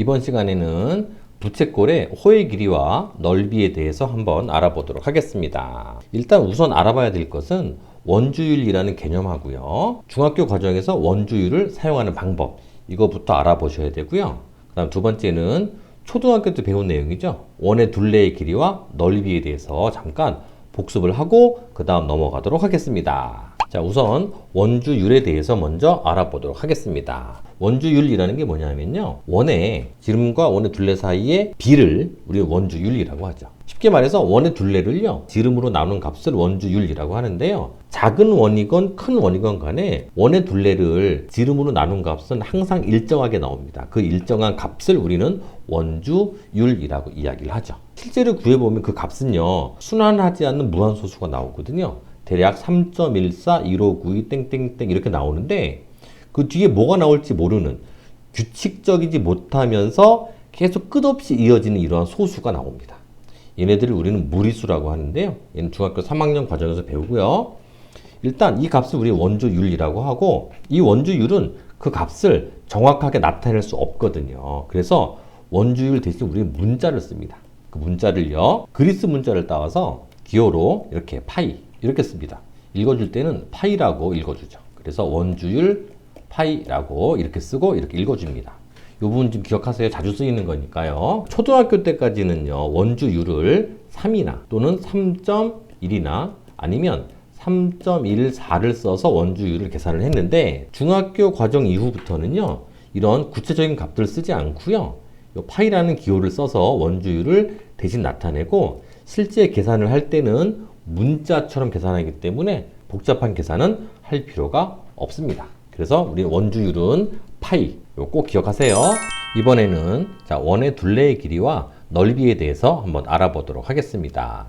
이번 시간에는 부채꼴의 호의 길이와 넓이에 대해서 한번 알아보도록 하겠습니다. 일단 우선 알아봐야 될 것은 원주율이라는 개념하고요. 중학교 과정에서 원주율을 사용하는 방법 이거부터 알아보셔야 되고요. 그 다음 두 번째는 초등학교 때 배운 내용이죠. 원의 둘레의 길이와 넓이에 대해서 잠깐 복습을 하고 그 다음 넘어가도록 하겠습니다. 자, 우선 원주율에 대해서 먼저 알아보도록 하겠습니다. 원주율이라는 게 뭐냐면요. 원의 지름과 원의 둘레 사이의 비를 우리 원주율이라고 하죠. 쉽게 말해서 원의 둘레를요. 지름으로 나눈 값을 원주율이라고 하는데요. 작은 원이건 큰 원이건 간에 원의 둘레를 지름으로 나눈 값은 항상 일정하게 나옵니다. 그 일정한 값을 우리는 원주율이라고 이야기를 하죠. 실제로 구해보면 그 값은요. 순환하지 않는 무한소수가 나오거든요. 대략 3.14, 1592, 땡땡땡 이렇게 나오는데 그 뒤에 뭐가 나올지 모르는 규칙적이지 못하면서 계속 끝없이 이어지는 이러한 소수가 나옵니다. 얘네들을 우리는 무리수라고 하는데요. 얘는 중학교 3학년 과정에서 배우고요. 일단 이 값을 우리 원주율이라고 하고 이 원주율은 그 값을 정확하게 나타낼 수 없거든요. 그래서 원주율 대신 우리 문자를 씁니다. 그 문자를요. 그리스 문자를 따와서 기호로 이렇게 파이 이렇게 씁니다. 읽어줄 때는 파이라고 읽어주죠. 그래서 원주율 파이라고 이렇게 쓰고 이렇게 읽어줍니다. 이 부분 좀 기억하세요. 자주 쓰이는 거니까요. 초등학교 때까지는요, 원주율을 3이나 또는 3.1이나 아니면 3.14를 써서 원주율을 계산을 했는데 중학교 과정 이후부터는요, 이런 구체적인 값들을 쓰지 않고요, 이 파이라는 기호를 써서 원주율을 대신 나타내고 실제 계산을 할 때는 문자처럼 계산하기 때문에 복잡한 계산은 할 필요가 없습니다. 그래서 우리 원주율은 파이 꼭 기억하세요. 이번에는 자 원의 둘레의 길이와 넓이에 대해서 한번 알아보도록 하겠습니다.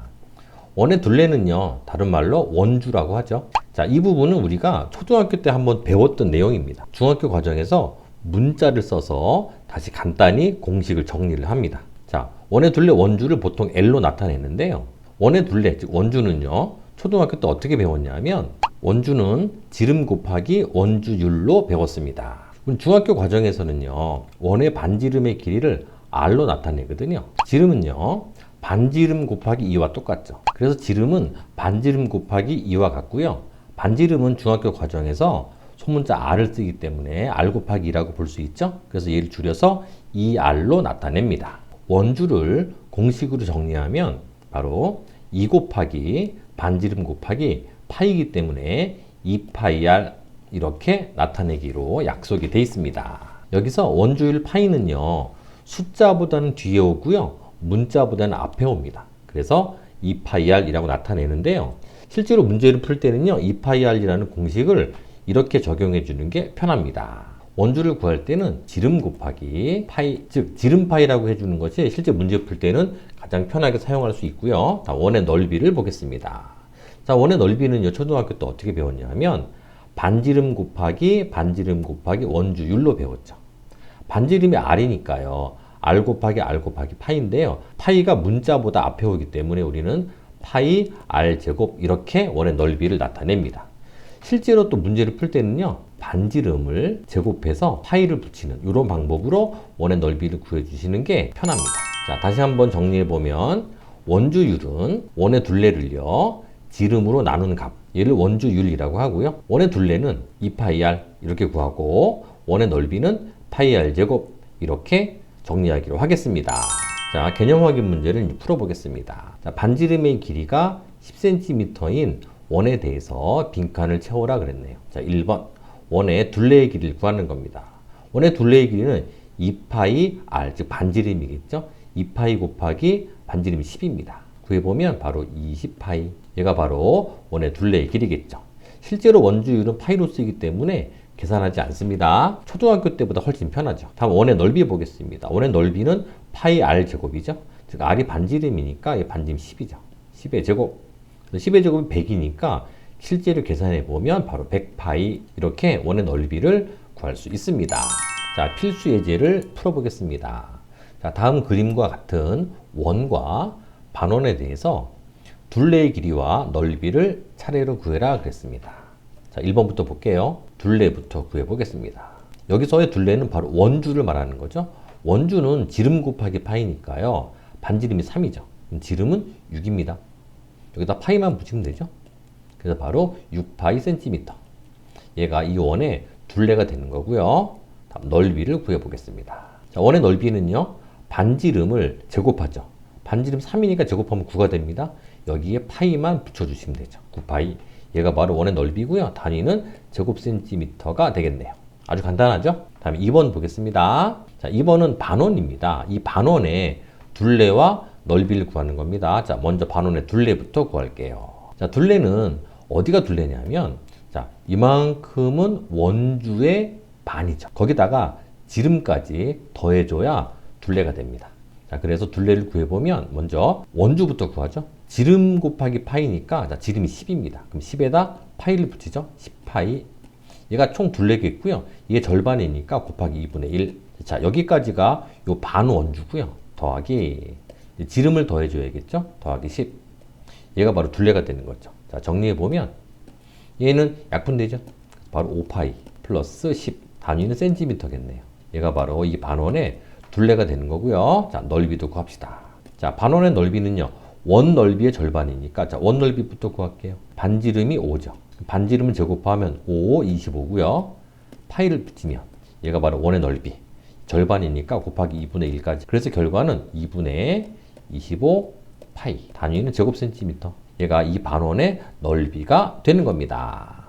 원의 둘레는요 다른 말로 원주라고 하죠. 자 이 부분은 우리가 초등학교 때 한번 배웠던 내용입니다. 중학교 과정에서 문자를 써서 다시 간단히 공식을 정리를 합니다. 자 원의 둘레 원주를 보통 L로 나타내는데요. 원의 둘레 즉 원주는요 초등학교 때 어떻게 배웠냐면 원주는 지름 곱하기 원주율로 배웠습니다. 중학교 과정에서는요, 원의 반지름의 길이를 R로 나타내거든요. 지름은요, 반지름 곱하기 2와 똑같죠. 그래서 지름은 반지름 곱하기 2와 같고요. 반지름은 중학교 과정에서 소문자 R을 쓰기 때문에 R 곱하기 2라고 볼 수 있죠. 그래서 얘를 줄여서 2R로 나타냅니다. 원주를 공식으로 정리하면 바로 2 곱하기 반지름 곱하기 파이기 때문에 2파이R 이렇게 나타내기로 약속이 되어 있습니다. 여기서 원주율 파이는요. 숫자보다는 뒤에 오고요. 문자보다는 앞에 옵니다. 그래서 2파이R이라고 나타내는데요. 실제로 문제를 풀 때는요. 2파이R이라는 공식을 이렇게 적용해 주는 게 편합니다. 원주를 구할 때는 지름 곱하기 파이, 즉 지름 파이라고 해주는 것이 실제 문제 풀 때는 가장 편하게 사용할 수 있고요. 원의 넓이를 보겠습니다. 자, 원의 넓이는요, 초등학교 때 어떻게 배웠냐면, 반지름 곱하기 반지름 곱하기 원주율로 배웠죠. 반지름이 R이니까요. R 곱하기 R 곱하기 파이인데요. 파이가 문자보다 앞에 오기 때문에 우리는 파이 R 제곱 이렇게 원의 넓이를 나타냅니다. 실제로 또 문제를 풀 때는요. 반지름을 제곱해서 파이를 붙이는 이런 방법으로 원의 넓이를 구해주시는 게 편합니다. 자, 다시 한번 정리해보면 원주율은 원의 둘레를요. 지름으로 나누는 값 얘를 원주율이라고 하고요. 원의 둘레는 2파이r 이렇게 구하고 원의 넓이는 파이r 제곱 이렇게 정리하기로 하겠습니다. 자, 개념 확인 문제를 풀어보겠습니다. 자, 반지름의 길이가 10cm인 원에 대해서 빈칸을 채워라 그랬네요. 자, 1번. 원의 둘레의 길이를 구하는 겁니다. 원의 둘레의 길이는 2파이 r, 즉 반지름이겠죠? 2파이 곱하기 반지름이 10입니다. 구해보면 바로 20파이. 얘가 바로 원의 둘레의 길이겠죠. 실제로 원주율은 파이로 쓰기 때문에 계산하지 않습니다. 초등학교 때보다 훨씬 편하죠. 다음 원의 넓이 보겠습니다. 원의 넓이는 파이 r 제곱이죠. 즉 r이 반지름이니까 이 반지름 10이죠. 10의 제곱. 10의 제곱이 100이니까 실제로 계산해 보면 바로 100파이 이렇게 원의 넓이를 구할 수 있습니다. 자, 필수 예제를 풀어보겠습니다. 자, 다음 그림과 같은 원과 반원에 대해서 둘레의 길이와 넓이를 차례로 구해라 그랬습니다. 자, 1번부터 볼게요. 둘레부터 구해 보겠습니다. 여기서의 둘레는 바로 원주를 말하는 거죠. 원주는 지름 곱하기 파이니까요. 반지름이 3이죠. 지름은 6입니다. 여기다 파이만 붙이면 되죠. 그래서 바로 6파이 센티미터. 얘가 이 원의 둘레가 되는 거고요. 다음 넓이를 구해보겠습니다. 자, 원의 넓이는요. 반지름을 제곱하죠. 반지름 3이니까 제곱하면 9가 됩니다. 여기에 파이만 붙여주시면 되죠. 9파이. 얘가 바로 원의 넓이고요. 단위는 제곱 센티미터가 되겠네요. 아주 간단하죠? 다음에 2번 보겠습니다. 자, 2번은 반원입니다. 이 반원의 둘레와 넓이를 구하는 겁니다. 자, 먼저 반원의 둘레부터 구할게요. 자, 둘레는 어디가 둘레냐면, 자, 이만큼은 원주의 반이죠. 거기다가 지름까지 더해줘야 둘레가 됩니다. 자, 그래서 둘레를 구해보면 먼저 원주부터 구하죠. 지름 곱하기 파이니까 자, 지름이 10입니다. 그럼 10에다 파이를 붙이죠. 10파이. 얘가 총 둘레겠고요. 이게 절반이니까 곱하기 2분의 1. 자, 여기까지가 요 반원주고요. 더하기 지름을 더해줘야겠죠. 더하기 10. 얘가 바로 둘레가 되는 거죠. 자, 정리해 보면 얘는 약분되죠. 바로 5파이 플러스 10. 단위는 센티미터겠네요. 얘가 바로 이 반원의 둘레가 되는 거고요. 자, 넓이도 구합시다. 자, 반원의 넓이는요. 원 넓이의 절반이니까 자, 원 넓이부터 구할게요. 반지름이 5죠. 반지름을 제곱하면 5, 25고요. 파이를 붙이면 얘가 바로 원의 넓이. 절반이니까 곱하기 2분의 1까지. 그래서 결과는 2분의 25 파이. 단위는 제곱 센티미터. 얘가 이 반원의 넓이가 되는 겁니다.